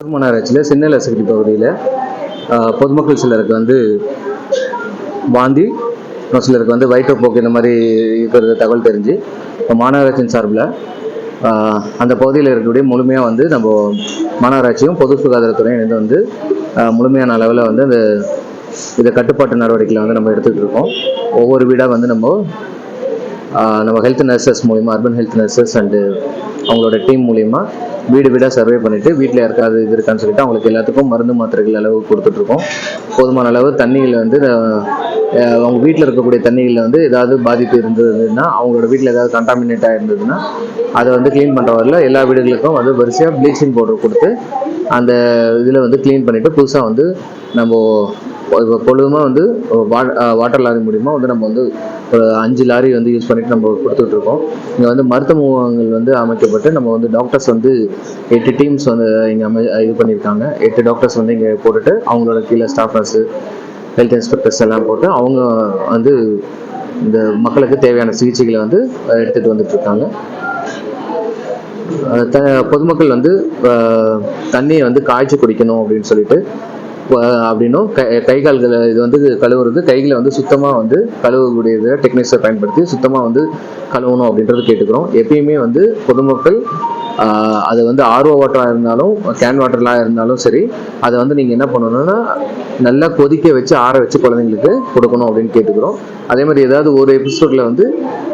மாநகராட்சியில் சின்ன லசகிரி பகுதியில் பொதுமக்கள் சிலருக்கு வந்து வாந்தி இன்னும் சிலருக்கு வந்து வயிற்றுப்போக்கு இந்த மாதிரி இருக்கிறது தகவல் தெரிஞ்சு இப்போ மாநகராட்சியின் சார்பில் அந்த பகுதியில் இருக்கக்கூடிய முழுமையாக வந்து நம்ம மாநகராட்சியும் பொது சுகாதாரத்துறையும் இணைந்து வந்து முழுமையான அளவில் வந்து அந்த இதை கட்டுப்பாட்டு நடவடிக்கைகளை வந்து நம்ம எடுத்துகிட்டு இருக்கோம். ஒவ்வொரு வீடாக வந்து நம்ம நம்ம ஹெல்த் நர்சஸ் மூலிமா அர்பன் ஹெல்த் நர்சஸ் அண்டு அவங்களோட டீம் மூலிமா வீடு வீடாக சர்வே பண்ணிவிட்டு வீட்டில் யாருக்காவது இது இருக்கான்னு சொல்லிட்டு அவங்களுக்கு எல்லாத்துக்கும் மருந்து மாத்திரைகள் அளவு கொடுத்துட்ருக்கோம். போதுமான அளவு தண்ணியில் வந்து அவங்க வீட்டில் இருக்கக்கூடிய தண்ணிகளில் வந்து ஏதாவது பாதிப்பு இருந்ததுன்னா அவங்களோட வீட்டில் ஏதாவது கண்டாமினேட்டாக இருந்ததுன்னா அதை வந்து க்ளீன் பண்ணுற வரல எல்லா வீடுகளுக்கும் வந்து வரிசையாக ப்ளீச்சிங் பவுடர் கொடுத்து அந்த இதில் வந்து க்ளீன் பண்ணிவிட்டு புதுசாக வந்து நம்ம இப்போ பொழுதுமாக வந்து வாட்டர் லாரி மூலிமா வந்து நம்ம வந்து ஒரு அஞ்சு லாரி வந்து யூஸ் பண்ணிட்டு நம்ம கொடுத்துட்ருக்கோம். இங்கே வந்து மருத்துவ வந்து அமைக்கப்பட்டு நம்ம வந்து டாக்டர்ஸ் வந்து எட்டு டீம்ஸ் வந்து இங்கே அமை இது பண்ணியிருக்காங்க. எட்டு டாக்டர்ஸ் வந்து இங்கே போட்டுட்டு அவங்களோட கீழே ஸ்டாஃப் நர்ஸு ஹெல்த் இன்ஸ்பெக்டர்ஸ் எல்லாம் போட்டு அவங்க வந்து இந்த மக்களுக்கு தேவையான சிகிச்சைகளை வந்து எடுத்துகிட்டு வந்துட்டு இருக்காங்க த பொதுமக்கள் வந்து தண்ணியை வந்து காய்ச்சி குடிக்கணும் அப்படின்னு சொல்லிட்டு அப்படின்னும் கை கை கால்களை இது வந்து கழுவுறது கைகளை வந்து சுத்தமாக வந்து கழுவக்கூடிய டெக்னிக்ஸை பயன்படுத்தி சுத்தமாக வந்து கழுவணும் அப்படின்றது கேட்டுக்கிறோம். எப்பயுமே வந்து பொதுமக்கள் அது வந்து ஆர்ஓ வாட்டராக இருந்தாலும் கேன் வாட்டர்லாம் இருந்தாலும் சரி அதை வந்து நீங்கள் என்ன பண்ணணும்னா நல்லா கொதிக்க வச்சு ஆற வச்சு குழந்தைங்களுக்கு கொடுக்கணும் அப்படின்னு கேட்டுக்கிறோம். அதே மாதிரி ஏதாவது ஒரு எபிசோடில் வந்து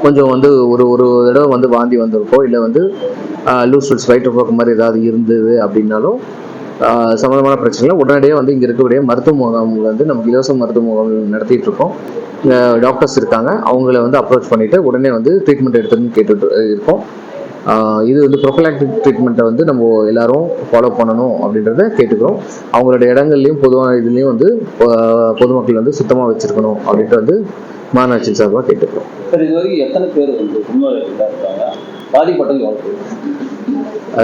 கொஞ்சம் வந்து ஒரு ஒரு தடவை வந்து வாந்தி வந்திருக்கோ இல்லை வந்து லூஸ் ஃபுட்ஸ் வயிற்றுப்போக்கு மாதிரி ஏதாவது இருந்தது அப்படின்னாலும் சம்மந்தமான பிரச்சனைகள். உடனடியாக வந்து இங்கே இருக்கக்கூடிய மருத்துவ முகாம்கள் வந்து நமக்கு இலவச மருத்துவ முகாம்கள் நடத்திட்டு இருக்கோம். டாக்டர்ஸ் இருக்காங்க. அவங்கள வந்து அப்ரோச் பண்ணிவிட்டு உடனே வந்து ட்ரீட்மெண்ட் எடுத்துன்னு கேட்டுட்டு இருக்கோம். இது வந்து ப்ரொஃபலாக்டிக் ட்ரீட்மெண்ட்டை வந்து நம்ம எல்லாரும் ஃபாலோ பண்ணணும் அப்படின்றத கேட்டுக்கிறோம். அவங்களோட இடங்கள்லையும் பொதுவான இதுலேயும் வந்து பொதுமக்கள் வந்து சுத்தமாக வச்சுருக்கணும் அப்படின்ட்டு வந்து மாநாட்சி சார்பாக கேட்டுக்கிறோம். சார் இது வரைக்கும் எத்தனை பேர் வந்து முன்வரையில்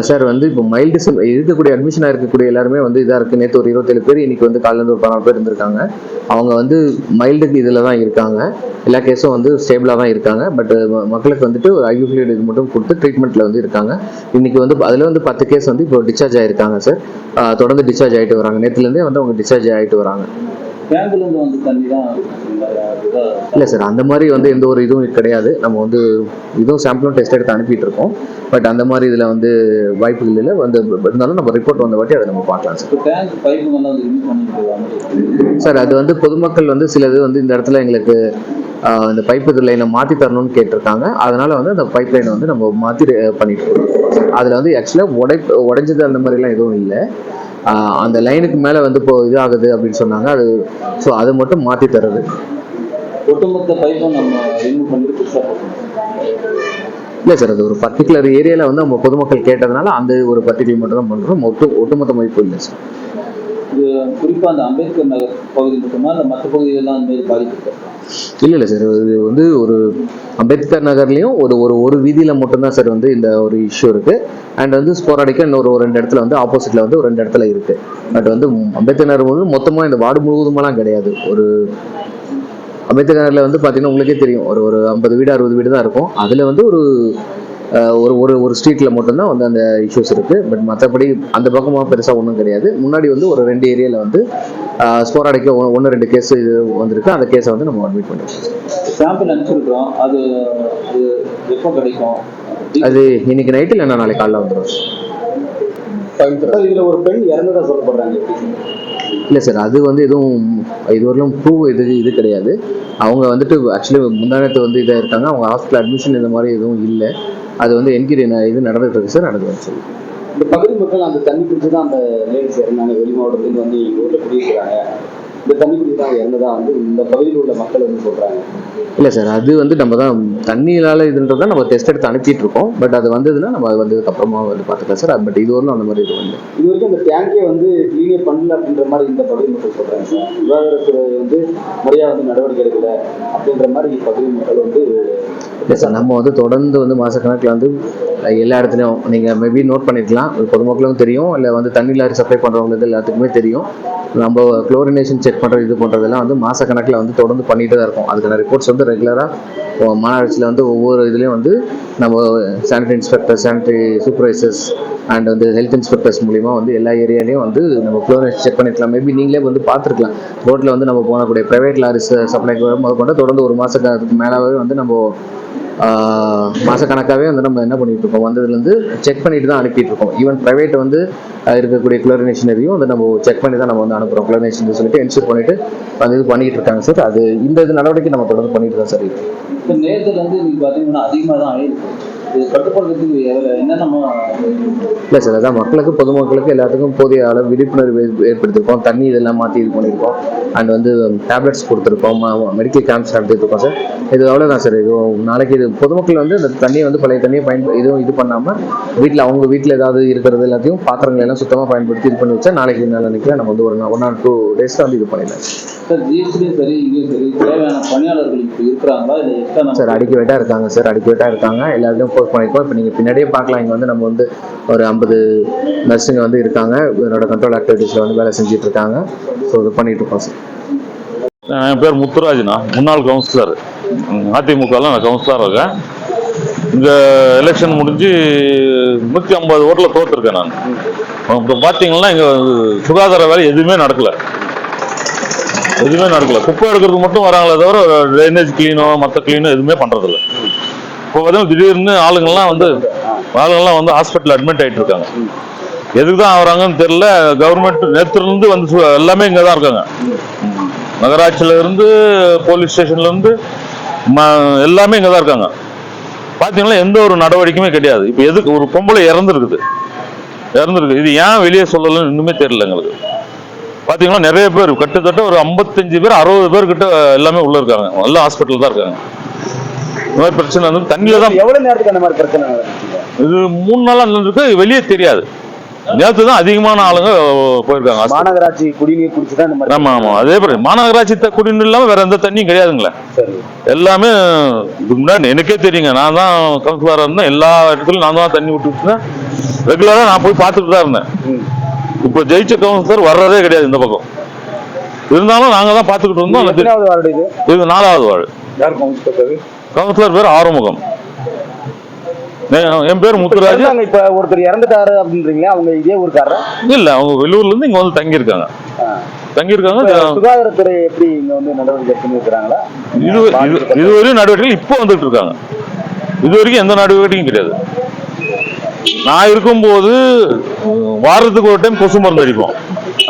சார் வந்து இப்போ மைல்டு சிம் இருக்கக்கூடிய அட்மிஷனாக இருக்கக்கூடிய எல்லாருமே வந்து இதாக இருக்குது நேற்று ஒரு இருபத்தேழு பேர் இன்னைக்கு வந்து காலையில ஒரு பதினாறு பேர் இருந்திருக்காங்க. அவங்க வந்து மைல்டுக்கு இதில் தான் இருக்காங்க. எல்லா கேஸும் வந்து ஸ்டேபிளாக தான் இருக்காங்க. பட் மக்களுக்கு வந்துட்டு ஒரு ஐவி இது மட்டும் கொடுத்து ட்ரீட்மெண்ட்டில் வந்து இருக்காங்க. இன்றைக்கி வந்து அதில் வந்து பத்து கேஸ் வந்து இப்போ டிஸ்சார்ஜ் ஆகிருக்காங்க சார் தொடர்ந்து டிஸ்சார்ஜ் ஆகிட்டு வராங்க. நேற்றுலேருந்தே வந்து அவங்க டிஸ்சார்ஜ் ஆகிட்டு வராங்க. டேங்க்லேருந்து வந்து தண்ணி தான் இதாக இல்லை சார் அந்த மாதிரி வந்து எந்த ஒரு இதுவும் கிடையாது. நம்ம வந்து இதுவும் சாம்பிளும் டெஸ்ட் எடுத்து அனுப்பிட்டு இருக்கோம் பட் அந்த மாதிரி இதில் வந்து வாய்ப்புகள் இல்லை. வந்து இருந்தாலும் நம்ம ரிப்போர்ட் வந்த வாட்டி அதை நம்ம பார்க்கலாம் சார். டேங்க் பைப்பு சார் அது வந்து பொதுமக்கள் வந்து சிலது வந்து இந்த இடத்துல எங்களுக்கு இந்த பைப்பு லைனை மாற்றி தரணும்னு கேட்டிருக்காங்க. அதனால வந்து அந்த பைப் லைனை வந்து நம்ம மாற்றி பண்ணிட்டு இருக்கோம் அதில் வந்து ஆக்சுவலாக உடை உடைஞ்சது அந்த மாதிரிலாம் எதுவும் இல்லை. அந்த லைனுக்கு மேலே வந்து இப்போ இது ஆகுது அப்படின்னு சொன்னாங்க. அது ஸோ அதை மட்டும் மாற்றி தர்றது. ஒட்டுமொத்த பைப்பை நம்ம ரிமூவ் பண்ணிட்டு இல்லை சார் அது ஒரு பர்டிகுலர் ஏரியாவில் வந்து நம்ம பொதுமக்கள் கேட்டதுனால அந்த ஒரு பர்டிகுலர் மட்டும் தான் பண்ணுறோம் ஒட்டு ஒட்டுமொத்த மதிப்பு இல்லை சார் குறிப்பாக அந்த அம்பேத்கர் நகர் பகுதி மட்டுமா? இல்லை மற்ற பகுதிகளெல்லாம் அந்த மாதிரி பாதிப்பு இல்லை இல்லை சார் இது வந்து ஒரு அம்பேத்கர் நகர்லேயும் ஒரு ஒரு ஒரு வீதியில் மட்டும்தான் சார் வந்து இந்த ஒரு இஷ்யூ இருக்குது அண்ட் வந்து ஸ்போராடிக்காக இன்னொரு ஒரு ரெண்டு இடத்துல வந்து ஆப்போசிட்டில் வந்து ஒரு ரெண்டு இடத்துல இருக்குது பட் வந்து அம்பேத்கர் நகர் வந்து மொத்தமாக இந்த வார்டு முழுவதுமெல்லாம் கிடையாது. ஒரு அம்பேத்கர் நகரில் வந்து பார்த்தீங்கன்னா உங்களுக்கே தெரியும். ஒரு ஒரு ஐம்பது வீடு அறுபது வீடு தான் இருக்கும். அதில் வந்து ஒரு ஒரு ஒரு ஒரு ஸ்ட்ரீட்டில் மட்டும்தான் வந்து அந்த இஷ்யூஸ் இருக்குது பட் மற்றபடி அந்த பக்கமாக பெருசாக ஒன்றும் கிடையாது. முன்னாடி வந்து ஒரு ரெண்டு ஏரியாவில் வந்து ஸ்போராடிக்க ஒன்று ரெண்டு கேஸ் இது வந்திருக்கு. அந்த கேஸை வந்து நம்ம அட்மிட் பண்ணிருக்கோம் சாம்பிள் அனுப்பிச்சிருக்கிறோம். அது எப்போ கிடைக்கும்? அது இன்னைக்கு நைட்டு இல்லைன்னா நாளைக்கு காலைல வந்துடும் இதில் ஒரு பெண் இறந்ததா சொல்லப்படுறாங்க. இல்லை சார் அது வந்து எதுவும் இதுவரையிலும் ப்ரூவ் இது இது கிடையாது. அவங்க வந்துட்டு ஆக்சுவலி முந்தானத்து வந்து இதாக இருக்காங்க அவங்க ஹாஸ்பிட்டல் அட்மிஷன் இந்த மாதிரி எதுவும் இல்லை. அது வந்து என்கிரி இது நடந்துட்டு சார் நடக்குது சார். இந்த பகுதி மக்கள் அந்த தண்ணி குடிச்சு தான் அந்த லேடிஸ் இறந்தாங்க வெளி மாவட்டத்துலேருந்து வந்து எங்கள் ஊரில் குடியிருக்கிறாங்க. இந்த தண்ணி குடிச்சு தான் இறந்ததா வந்து இந்த பகுதியில் உள்ள மக்கள் வந்து சொல்கிறாங்க இல்லை சார் அது வந்து நம்ம தான் தண்ணியால் இதுன்றதை நம்ம டெஸ்ட் எடுத்து அனுப்பிட்டு இருக்கோம். பட் அது வந்ததுன்னா நம்ம அது வந்ததுக்கு அப்புறமா வந்து பார்த்துக்கலாம் சார். பட் இது வரலும் அந்த மாதிரி எதுவும் இல்லை. இது வரைக்கும் அந்த டேங்கே வந்து க்ளீனே பண்ணல அப்படின்ற மாதிரி இந்த பகுதி மக்கள் சொல்கிறாங்க சார். விவாகரத்துறை வந்து முறையாக வந்து நடவடிக்கை எடுக்கல அப்படின்ற மாதிரி பகுதி மக்கள் வந்து இல்லை சார் நம்ம வந்து தொடர்ந்து வந்து மாதக்கணக்கில் வந்து எல்லா இடத்துலையும் நீங்கள் மேபி நோட் பண்ணிருக்கலாம். ஒரு பொதுமக்களும் தெரியும். இல்லை வந்து தண்ணி லாரி சப்ளை பண்ணுறவங்களுக்கு எல்லாத்துக்குமே தெரியும். நம்ம குளோரினேஷன் செக் பண்ணுறது இது பண்ணுறதெல்லாம் வந்து மாதக்கணக்கில் வந்து தொடர்ந்து பண்ணிகிட்டு தான் இருக்கும். அதுக்கான ரிப்போர்ட்ஸ் வந்து ரெகுலராக மாநகராட்சியில் வந்து ஒவ்வொரு இதுலேயும் வந்து நம்ம sanitary inspector sanitary supervisors and வந்து ஹெல்த் இன்ஸ்பெக்டர்ஸ் மூலிமா வந்து எல்லா ஏரியாலையும் வந்து நம்ம குளோரினேஷன் செக் பண்ணிருக்கலாம். மேபி நீங்களே வந்து பார்த்துருக்கலாம். ரோட்டில் வந்து நம்ம போகக்கூடிய ப்ரைவேட் லாரிஸ் சப்ளைக்கு வரும்போது கொண்டு தொடர்ந்து ஒரு மாதத்துக்கு மேலாவே வந்து நம்ம மாதக்கணக்காகவே வந்து நம்ம என்ன பண்ணிட்டு இருக்கோம்? வந்ததுலேருந்து செக் பண்ணிட்டு தான் அனுப்பிட்டு இருக்கோம். ஈவன் ப்ரைவேட் வந்து இருக்கக்கூடிய குளோரினேஷனரியும் வந்து நம்ம செக் பண்ணி தான் நம்ம வந்து அனுப்புகிறோம் குளோரினேஷன் சொல்லிட்டு என்ஷூர் பண்ணிட்டு வந்து இது பண்ணிட்டு இருக்காங்க சார் அது இந்த இது நடவடிக்கை நம்ம தொடர்ந்து பண்ணிட்டு தான் சார் இப்போ நேரத்தில் வந்து நீங்க பார்த்தீங்கன்னா அதிகமாக தான் ஆயிருக்கு. இல்லை சார் அதான் மக்களுக்கு பொதுமக்களுக்கு எல்லாத்துக்கும் போதிய அளவு விழிப்புணர்வு ஏற்ப- ஏற்படுத்தியிருக்கோம் தண்ணி இதெல்லாம் மாற்றி இது பண்ணியிருக்கோம் அண்ட் வந்து டேப்லெட்ஸ் கொடுத்துருக்கோம். மெடிக்கல் கேம்ப்ஸ் நடத்திருக்கோம் சார். இது அவ்வளோதான் சார். இது நாளைக்கு இது பொதுமக்கள் வந்து இந்த தண்ணியை வந்து பழைய தண்ணியை பயன்ப இதுவும் இது பண்ணாமல் வீட்டில் அவங்க வீட்டில் ஏதாவது இருக்கிறது எல்லாத்தையும் பாத்திரங்கள் எல்லாம் சுத்தமாக பயன்படுத்தி இது பண்ணி வச்சா நாளைக்கு நாளைக்கு நம்ம வந்து ஒரு ஒன் ஆர் டூ டேஸில் வந்து இது பண்ணிடலாம் சார். ஜிஎஸ்டியும் சரி இங்கேயும் சரி தேவையான பணியாளர்கள் இப்போ இருக்கிறாங்களா? இல்லை எக்ஸ்ட்ரா சார் அடிக்கவேட்டாக இருக்காங்க சார். அடிக்கவேட்டாக இருக்காங்க. எல்லாத்துலையும் போஸ்ட் பண்ணியிருக்கோம் இப்போ நீங்கள் பின்னாடியே பார்க்கலாம். இங்கே வந்து நம்ம வந்து ஒரு ஐம்பது நர்ஸுங்க வந்து இருக்காங்க. என்னோட கண்ட்ரோல் ஆக்டிவிட்டீஸில் வந்து வேலை செஞ்சுட்டு இருக்காங்க. ஸோ இது பண்ணிட்டு இருக்கோம் சார் என் பேர் முத்துராஜ்னா. முன்னாள் கவுன்சிலர் அதிமுகவில் நான் கவுன்சிலராக இருக்கேன். இந்த எலெக்ஷன் முடிஞ்சு நூற்றி ஐம்பது ஓட்டில் தோற்றுருக்கேன் நான். இப்போ பார்த்தீங்கன்னா இங்கே சுகாதார வேலை எதுவுமே நடக்கல. எதுவுமே நடக்கல. குப்பை எடுக்கிறது மட்டும் வராங்களே தவிர ட்ரைனேஜ் கிளீனோ மற்ற கிளீனோ எதுவுமே பண்ணுறதில்ல இப்போ பார்த்தீங்கன்னா திடீர்னு ஆளுங்கள்லாம் வந்து ஆளுங்கள்லாம் வந்து ஹாஸ்பிட்டல் அட்மிட் ஆகிட்டு இருக்காங்க எதுக்கு தான் ஆகுறாங்கன்னு தெரியல. கவர்மெண்ட் நேற்றுலேருந்து வந்து சு- எல்லாமே இங்கே தான் இருக்காங்க. நகராட்சியிலேருந்து போலீஸ் ஸ்டேஷன்லேருந்து ம- எல்லாமே இங்கே தான் இருக்காங்க. பாத்தீங்கன்னா எந்த ஒரு நடவடிக்கையுமே கிடையாது. இப்போ எதுக்கு ஒரு பொம்பளை இறந்துருக்குது. இறந்துருக்கு. இது ஏன் வெளியே சொல்லலன்னு இன்னுமே தெரியல எங்களுக்கு. பார்த்தீங்கன்னா நிறைய பேர் கிட்டத்தட்ட ஒரு ஐம்பத்தஞ்சு பேர் அறுபது பேர் கிட்ட எல்லாமே உள்ளே இருக்காங்க. எல்லாம் ஹாஸ்பிட்டல் தான் இருக்காங்க. இந்த மாதிரி பிரச்சனை வந்து தண்ணியில தான் எவ்வளவு நேரத்துக்கு அந்த மாதிரி பிரச்சனை இது மூணு நாளா இருக்கு வெளியே தெரியாது. நேற்று தான் அதிகமான ஆளுங்க போயிருக்காங்க. மாநகராட்சி குடிநீர் குடிச்சுதான் ஆமா ஆமா. அதே மாதிரி மாநகராட்சி குடிநீர் இல்லாம வேற எந்த தண்ணியும் கிடையாதுங்களே. எல்லாமே இதுக்கு முன்னாடி எனக்கே தெரியுங்க. நான் தான் கவுன்சிலராக இருந்தேன். எல்லா இடத்துலையும் நான் தான் தண்ணி விட்டு இருந்தேன். ரெகுலராக நான் போய் பார்த்துட்டு தான் இருந்தேன். இப்போ ஜெயிச்ச கவுன்சிலர் வர்றதே கிடையாது இந்த பக்கம். இருந்தாலும் நாங்கள் தான் பார்த்துக்கிட்டு இருந்தோம். இது எத்தனாவது வார்டு கவுன்சிலர் பேர் ஆறுமுகம். என் பேர் முத்துராஜ். இப்ப ஒருத்தர் இறந்துட்டாரு அப்படின்றீங்களா? அவங்க இதே ஊருக்காரரா? இல்லை அவங்க வெளியூர்ல இருந்து இங்கே வந்து தங்கியிருக்காங்க. தங்கியிருக்காங்க சுகாதாரத்துறை எப்படி இங்க வந்து நடவடிக்கை எடுத்து இருக்கிறாங்களா இது இது இதுவரையும் நடவடிக்கைகள் இப்போ வந்துட்டு இருக்காங்க. இது வரைக்கும் எந்த நடவடிக்கையும் கிடையாது. நான் இருக்கும்போது வாரத்துக்கு ஒரு டைம் கொசு மருந்து அடிப்போம்.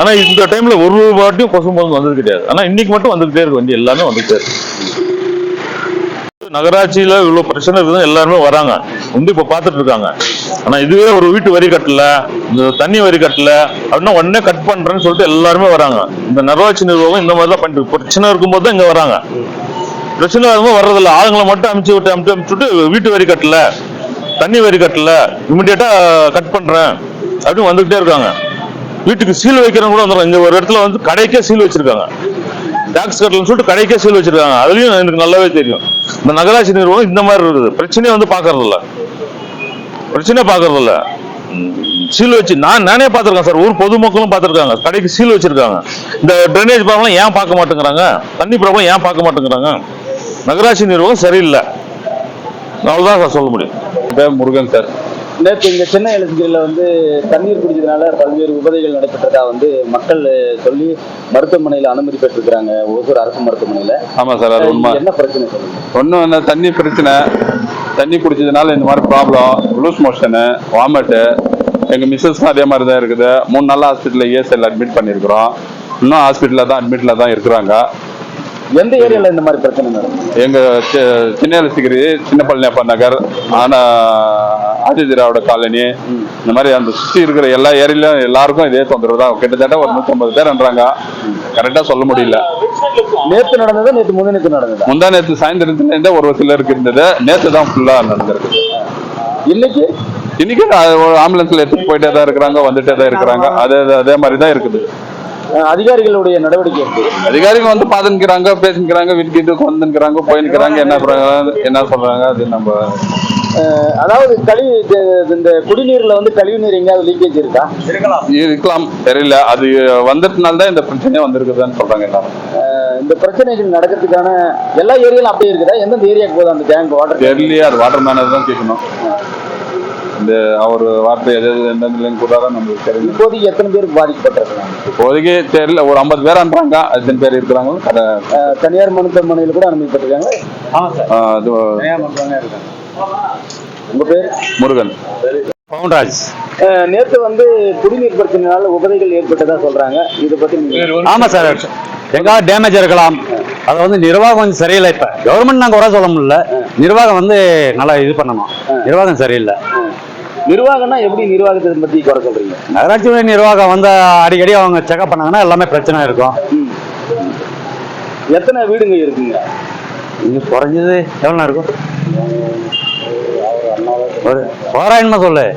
ஆனா இந்த டைம்ல ஒரு வாட்டியும் கொசு மருந்து வந்தது கிடையாது. ஆனா இன்னைக்கு மட்டும் வந்துகிட்டே இருக்கு வண்டி எல்லாமே வந்துகிட்டே இருக்கு. நகராட்சியில இவ்வளவு பிரச்சனை இருக்குது எல்லாருமே வராங்க. வந்து இப்ப பாத்துட்டு இருக்காங்க ஆனா இதுவே ஒரு வீட்டு வரி கட்டல இந்த தண்ணி வரி கட்டல அப்படின்னா உடனே கட் பண்றேன்னு சொல்லிட்டு எல்லாருமே வராங்க. இந்த நகராட்சி நிர்வாகம் இந்த மாதிரி தான் பண்ணிட்டு பிரச்சனை இருக்கும்போது தான் இங்க வராங்க. பிரச்சனை வரும்போது வர்றதில்ல. ஆளுங்களை மட்டும் அமுச்சு விட்டு அமுச்சு அமுச்சு விட்டு வீட்டு வரி கட்டல தண்ணி வரி கட்டல இமிடியேட்டா கட் பண்றேன் அப்படின்னு வந்துகிட்டே இருக்காங்க. வீட்டுக்கு சீல் வைக்கிறவங்க கூட வந்துடும் இங்க ஒரு இடத்துல வந்து கடைக்கே சீல் வச்சிருக்காங்க. டாக்ஸ் கட்டலன்னு சொல்லிட்டு கடைக்கே சீல் வச்சிருக்காங்க. அதுலயும் எனக்கு நல்லாவே தெரியும். இந்த நகராட்சி நிர்வாகம் இந்த மாதிரி இருக்குது. பிரச்சனையை வந்து பார்க்கறது இல்லை பிரச்சனை பார்க்கறது இல்லை சீல் வச்சு நான் நானே பார்த்துருக்கேன் சார். ஊர் பொதுமக்களும் பார்த்துருக்காங்க. கடைக்கு சீல் வச்சிருக்காங்க. இந்த ட்ரைனேஜ் ப்ராப்ளம் ஏன் பார்க்க மாட்டேங்கிறாங்க? தண்ணி ப்ராப்ளம் ஏன் பார்க்க மாட்டேங்கிறாங்க? நகராட்சி நிர்வாகம் சரியில்லை. அவ்வளோதான் சார் சொல்ல முடியும். முருகன் சார். நேற்று இங்க சென்னை இலக்கியத்தில் வந்து தண்ணீர் குடிச்சதுனால பல்வேறு உபதைகள் நடைபெற்றதா வந்து மக்கள் சொல்லி மருத்துவமனையில அனுமதி பெற்றிருக்கிறாங்க ஒவ்வொரு அரசு மருத்துவமனையில. ஆமா சார் அது உண்மை. என்ன பிரச்சனை ஒன்றும் இந்த தண்ணி பிரச்சனை. தண்ணி குடிச்சதுனால இந்த மாதிரி ப்ராப்ளம் லூஸ் மோஷனு வாமிட்டு எங்கள் மிஸ்ஸஸ்க்கும் அதே மாதிரி தான் இருக்குது. மூணு நாள் ஹாஸ்பிட்டலில் இஎஸ்எல் அட்மிட் பண்ணியிருக்கிறோம். இன்னும் ஹாஸ்பிட்டலில் தான் அட்மிட்டில் தான் இருக்கிறாங்க. எந்த ஏரியால இந்த மாதிரி பிரச்சனை எங்கள் சின்ன சிகிரி சின்ன பழனியப்பா நகர் ஆனா ஆதிதிராவோட காலனி. இந்த மாதிரி அந்த சுற்றி இருக்கிற எல்லா ஏரியாலையும் எல்லாருக்கும் இதே தொந்தரவு தான். கிட்டத்தட்ட ஒரு நூற்றம்பது பேர்ன்றாங்க கரெக்டாக சொல்ல முடியல. நேத்து நடந்ததா? நேத்து முந்தினத்து நடந்ததா? முந்தா நேற்று சாயந்தரத்துல இருந்தே ஒரு சிலருக்கு இருந்தது. நேற்று தான் ஃபுல்லாக நடந்திருக்கு. இன்னைக்கு? இன்னைக்கு ஆம்புலன்ஸ்ல எடுத்துட்டு போயிட்டே தான் இருக்கிறாங்க வந்துட்டே தான் இருக்கிறாங்க. அதே அதே மாதிரி தான் இருக்குது. அதிகாரிகளுடைய நடவடிக்கை எப்படி? அதிகாரிகள் வந்து பார்த்துக்கிறாங்க பேசிக்கிறாங்க வீட்டுக்கு வீட்டுக்கு வந்துக்கிறாங்க போயின்னுக்கிறாங்க என்ன என்ன சொல்றாங்க அது நம்ம அதாவது கழிவு இந்த குடிநீர்ல வந்து கழிவு நீர் எங்கேயாவது லீக்கேஜ் இருக்கா? இருக்கலாம். தெரியல. அது வந்ததுனால தான் இந்த பிரச்சனையே வந்திருக்குதுன்னு சொல்றாங்க எல்லாரும். இந்த பிரச்சனைகள் நடக்கிறதுக்கான எல்லா ஏரியாலும் அப்படியே இருக்குதா? எந்தெந்த ஏரியாவுக்கு போகுது அந்த டேங்க் வாட்டர் தெரியலையே. அது வாட்டர் மேனர் தான் கேட்கணும். இந்த அவர் வார்த்தை எது எந்தெந்த லைன் கூட நம்மளுக்கு தெரியல. இப்போதைக்கு எத்தனை பேருக்கு பாதிக்கப்பட்டிருக்காங்க இப்போதைக்கு தெரியல ஒரு ஐம்பது பேரான்றாங்க எத்தனை பேர் கடை அஹ் தனியார் மருத்துவமனையில் கூட அனுமதிப்பட்டிருக்காங்க இது உங்க பேர்? முருகன். பவுன்ராஜ். நேத்து வந்து குடிநீர் பிரச்சனையால உபதைகள் ஏற்பட்டதா சொல்றாங்க. இதை பத்தி நீங்க ஆமா சார். எங்காவது டேமேஜ் இருக்கலாம். அது வந்து நிர்வாகம் கொஞ்சம் சரியில்லை இப்ப. கவர்மெண்ட் நாங்க குறை சொல்ல முடியல. நிர்வாகம் வந்து நல்லா இது பண்ணணும். நிர்வாகம் சரியில்லை. நிர்வாகம்னா எப்படி நிர்வாகத்தை பத்தி குறை சொல்றீங்க? நகராட்சி நிர்வாகம் வந்து அடிக்கடி அவங்க செக்அப் பண்ணாங்கன்னா எல்லாமே பிரச்சனை இருக்கும். ம். எத்தனை வீடுங்க இருக்குங்க? இங்க குறைஞ்சது எவ்வளோ இருக்கும்? ஒரு தோராயமா சொல்லு.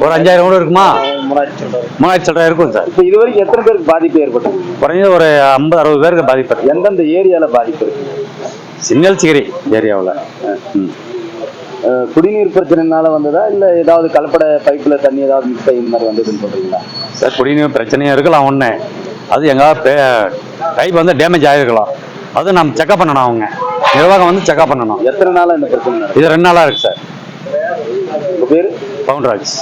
ஒரு அஞ்சாயிரம் கூட இருக்குமா? மூணாயிரத்தி சில்லறை. இருக்கும் சார். இப்ப இது வரைக்கும் எத்தனை பேருக்கு பாதிப்பு ஏற்பட்டது? குறைஞ்சது ஒரு ஐம்பது அறுபது பேருக்கு பாதிப்பட்டு எந்தெந்த ஏரியால பாதிப்பு இருக்கு? சிங்கல்சிகிரி ஏரியாவில். ம். குடிநீர் பிரச்சனைனால வந்ததா? இல்ல ஏதாவது கலப்பட பைப்ல தண்ணி ஏதாவது மிக்ஸ் ஆகி இந்த மாதிரி வந்ததுன்னு சொல்றீங்களா? சார் குடிநீர் பிரச்சனையும் இருக்கலாம் ஒன்று அது எங்காவது பைப் வந்து டேமேஜ் ஆகிருக்கலாம் அது நம்ம செக்அப் பண்ணணும் அவங்க. நிர்வாகம் வந்து செக்அப் பண்ணணும். எத்தனை நாளா இந்த பிரச்சனை இது ரெண்டு நாளாக இருக்கு சார். பேரு? பவுன்ராஜ்.